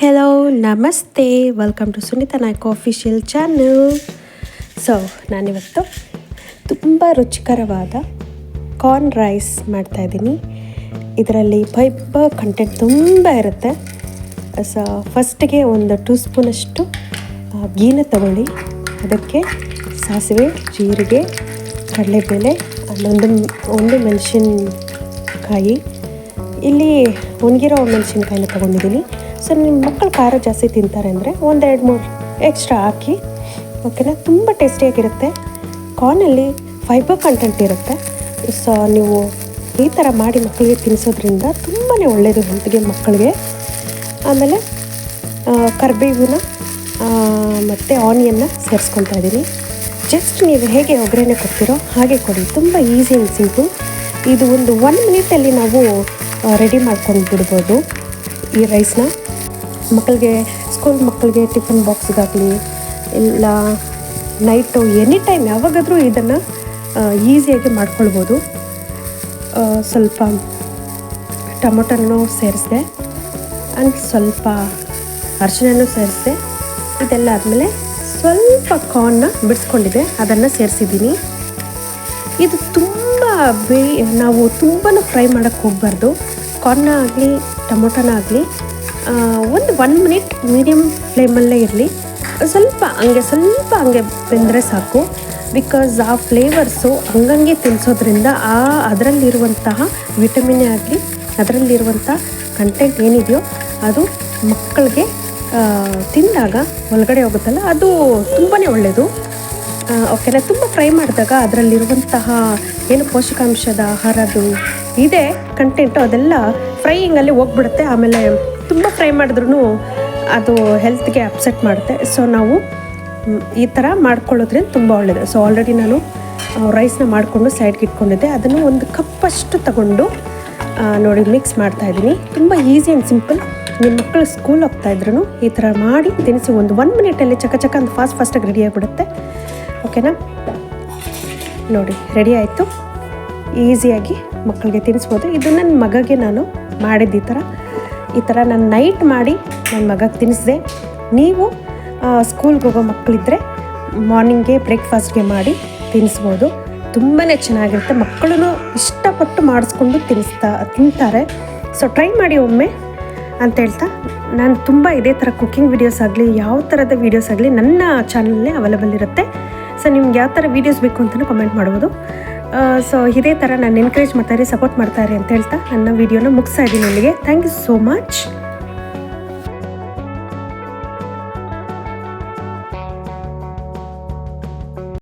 Hello ನಮಸ್ತೆ. Welcome to Sunita Naik official channel so ನಾನಿವತ್ತು ತುಂಬ ರುಚಿಕರವಾದ ಕಾರ್ನ್ ರೈಸ್ ಮಾಡ್ತಾಯಿದ್ದೀನಿ ಇದರಲ್ಲಿ ಫೈಬರ್ ಕಂಟೆಂಟ್ ತುಂಬ ಇರುತ್ತೆ. ಸೊ ಫಸ್ಟಿಗೆ ಒಂದು ಟೂ ಸ್ಪೂನಷ್ಟು ಗೀನ ತಗೊಳ್ಳಿ. ಅದಕ್ಕೆ ಸಾಸಿವೆ, ಜೀರಿಗೆ, ಕಡಲೆಬೇಳೆ ಅಲ್ಲೊಂದು ಒಂದು ಮೆಣಸಿನಕಾಯಿ. ಇಲ್ಲಿ ಒಣಗಿರೋ ಮೆಣಸಿನ್ಕಾಯಿನ ತೊಗೊಂಡಿದ್ದೀನಿ. ಸೊ ನಿಮ್ಮ ಮಕ್ಕಳು ಖಾರ ಜಾಸ್ತಿ ತಿಂತಾರೆ ಅಂದರೆ ಒಂದೆರಡು ಮೂರು ಎಕ್ಸ್ಟ್ರಾ ಹಾಕಿ ಓಕೆನಾ ತುಂಬ ಟೇಸ್ಟಿಯಾಗಿರುತ್ತೆ ಕಾರ್ನಲ್ಲಿ ಫೈಬರ್ ಕಂಟೆಂಟ್ ಇರುತ್ತೆ. ಸೊ ನೀವು ಈ ಥರ ಮಾಡಿ ಮಕ್ಕಳಿಗೆ ತಿನ್ನಿಸೋದ್ರಿಂದ ತುಂಬಾ ಒಳ್ಳೆಯದು ಹೆಲ್ತ್ಗೆ ಮಕ್ಕಳಿಗೆ. ಆಮೇಲೆ ಕರ್ಬೇವಿನ ಮತ್ತು ಆನಿಯನ್ನ ಸೇರಿಸ್ಕೊತಾ ಇದ್ದೀನಿ. ಜಸ್ಟ್ ನೀವು ಹೇಗೆ ಒಗ್ಗರಣೆ ಕೊಡ್ತೀರೋ ಹಾಗೆ ಕೊಡಿ. ತುಂಬ ಈಸಿ ಆ್ಯಂಡ್ ಇದು ಒಂದು ಒನ್ ಮಿನಿಟಲ್ಲಿ ನಾವು ರೆಡಿ ಮಾಡ್ಕೊಂಡು ಬಿಡ್ಬೋದು ಈ ರೈಸ್ನ ಮಕ್ಕಳಿಗೆ ಸ್ಕೂಲ್ ಮಕ್ಕಳಿಗೆ ಟಿಫನ್ ಬಾಕ್ಸ್ಗಾಗಲಿ ಇಲ್ಲ ನೈಟು ಎನಿ ಟೈಮ್ ಯಾವಾಗಾದರೂ ಇದನ್ನು ಈಸಿಯಾಗಿ ಮಾಡ್ಕೊಳ್ಬೋದು. ಸ್ವಲ್ಪ ಟೊಮೊಟೊನೂ ಸೇರಿಸಿದೆ ಆ್ಯಂಡ್ ಸ್ವಲ್ಪ ಅರಿಶಿನೂ ಸೇರಿಸಿದೆ, ಇದೆಲ್ಲ ಆದಮೇಲೆ ಸ್ವಲ್ಪ ಕಾರ್ನ್ನ ಬಿಡಿಸ್ಕೊಂಡಿದೆ ಅದನ್ನು ಸೇರಿಸಿದ್ದೀನಿ. ಇದು ತುಂಬ ಬೇ, ನಾವು ತುಂಬಾ ಫ್ರೈ ಮಾಡೋಕ್ಕೆ ಹೋಗಬಾರ್ದು. ಕಾರ್ನ ಆಗಲಿ ಟೊಮೊಟೊನ ಆಗಲಿ ಒಂದು ಒನ್ ಮಿನಿಟ್ ಮೀಡಿಯಮ್ ಫ್ಲೇಮಲ್ಲೇ ಇರಲಿ. ಸ್ವಲ್ಪ ಹಂಗೆ ಸ್ವಲ್ಪ ಹಂಗೆ ಬೆಂದರೆ ಸಾಕು. ಬಿಕಾಸ್ ಆ ಫ್ಲೇವರ್ಸು ಹಂಗಂಗೆ ತಿನ್ನಿಸೋದ್ರಿಂದ ಆ ಅದರಲ್ಲಿರುವಂತಹ ವಿಟಮಿನ್ ಆಗಲಿ ಅದರಲ್ಲಿರುವಂಥ ಕಂಟೆಂಟ್ ಏನಿದೆಯೋ ಅದು ಮಕ್ಕಳಿಗೆ ತಿಂದಾಗ ಒಳಗಡೆ ಹೋಗುತ್ತಲ್ಲ, ಅದು ತುಂಬಾ ಒಳ್ಳೆಯದು ಓಕೆನಾ? ತುಂಬ ಫ್ರೈ ಮಾಡಿದಾಗ ಅದರಲ್ಲಿರುವಂತಹ ಏನು ಪೋಷಕಾಂಶದ ಆಹಾರದು ಇದೆ ಕಂಟೆಂಟು ಅದೆಲ್ಲ ಫ್ರೈಯಿಂಗಲ್ಲಿ ಹೋಗ್ಬಿಡುತ್ತೆ. ಆಮೇಲೆ ತುಂಬ ಫ್ರೈ ಮಾಡಿದ್ರೂ ಅದು ಹೆಲ್ತ್ಗೆ ಅಪ್ಸೆಟ್ ಮಾಡುತ್ತೆ. ಸೊ ನಾವು ಈ ಥರ ಮಾಡ್ಕೊಳ್ಳೋದ್ರಿಂದ ತುಂಬ ಒಳ್ಳೆಯದು ಸೊ ಆಲ್ರೆಡಿ ನಾನು ರೈಸ್ನ ಮಾಡಿಕೊಂಡು ಸೈಡ್ಗೆ ಇಟ್ಕೊಂಡಿದ್ದೆ. ಅದನ್ನು ಒಂದು ಕಪ್ಪಷ್ಟು ತಗೊಂಡು ನೋಡಿ ಮಿಕ್ಸ್ ಮಾಡ್ತಾ ಇದ್ದೀನಿ. ತುಂಬ ಈಸಿ ಆ್ಯಂಡ್ ಸಿಂಪಲ್ ನಿಮ್ಮ ಮಕ್ಕಳು ಸ್ಕೂಲ್ ಹೋಗ್ತಾ ಇದ್ರು ಈ ಥರ ಮಾಡಿ ತಿನಿಸಿ ಒಂದು ಒನ್ ಮಿನಿಟಲ್ಲಿ ಚಕ ಚಕ ಅಂತ ಫಾಸ್ಟ್ ಫಾಸ್ಟಾಗಿ ರೆಡಿ ಆಗಿಬಿಡುತ್ತೆ. ಓಕೆನಾ? ನೋಡಿ ರೆಡಿ ಆಯಿತು. ಈಸಿಯಾಗಿ ಮಕ್ಕಳಿಗೆ ತಿನ್ನಿಸ್ಬೋದು. ಇದು ನನ್ನ ಮಗಗೆ ನಾನು ಮಾಡಿದ್ದು ಈ ಥರ. ಈ ಥರ ನಾನು ನೈಟ್ ಮಾಡಿ ನನ್ನ ಮಗಗೆ ತಿನ್ನಿಸಿದೆ. ನೀವು ಸ್ಕೂಲ್ಗೆ ಹೋಗೋ ಮಕ್ಕಳಿದ್ದರೆ ಮಾರ್ನಿಂಗ್ಗೆ ಬ್ರೇಕ್ಫಾಸ್ಟ್ಗೆ ಮಾಡಿ ತಿನ್ನಿಸ್ಬೋದು. ತುಂಬಾ ಚೆನ್ನಾಗಿರುತ್ತೆ. ಮಕ್ಕಳು ಇಷ್ಟಪಟ್ಟು ಮಾಡಿಸ್ಕೊಂಡು ತಿನ್ನಿಸ್ತಾ, ತಿಂತಾರೆ. ಸೊ ಟ್ರೈ ಮಾಡಿ ಒಮ್ಮೆ ಅಂತ ಹೇಳ್ತಾ, ನಾನು ತುಂಬ ಇದೇ ಥರ ಕುಕ್ಕಿಂಗ್ ವೀಡಿಯೋಸ್ ಆಗಲಿ, ಯಾವ ಥರದ ವೀಡಿಯೋಸ್ ಆಗಲಿ ನನ್ನ ಚಾನಲಲ್ಲೇ ಅವೈಲೇಬಲ್ ಇರುತ್ತೆ. ಸೊ ನಿಮ್ಗೆ ಯಾವ ಥರ ವೀಡಿಯೋಸ್ ಬೇಕು ಅಂತಲೂ ಕಮೆಂಟ್ ಮಾಡ್ಬೋದು. ಸೊ ಇದೇ ಥರ ನಾನು ಎನ್ಕರೇಜ್ ಮಾಡ್ತಾರೆ ಸಪೋರ್ಟ್ ಮಾಡ್ತಾರೆ ಅಂತ ಹೇಳ್ತಾ ನನ್ನ ವೀಡಿಯೋನ ಮುಗಿಸ್ತಾ ಇದ್ದೀನಿ ಅಲ್ಲಿಗೆ ಥ್ಯಾಂಕ್ ಯು ಸೋ ಮಚ್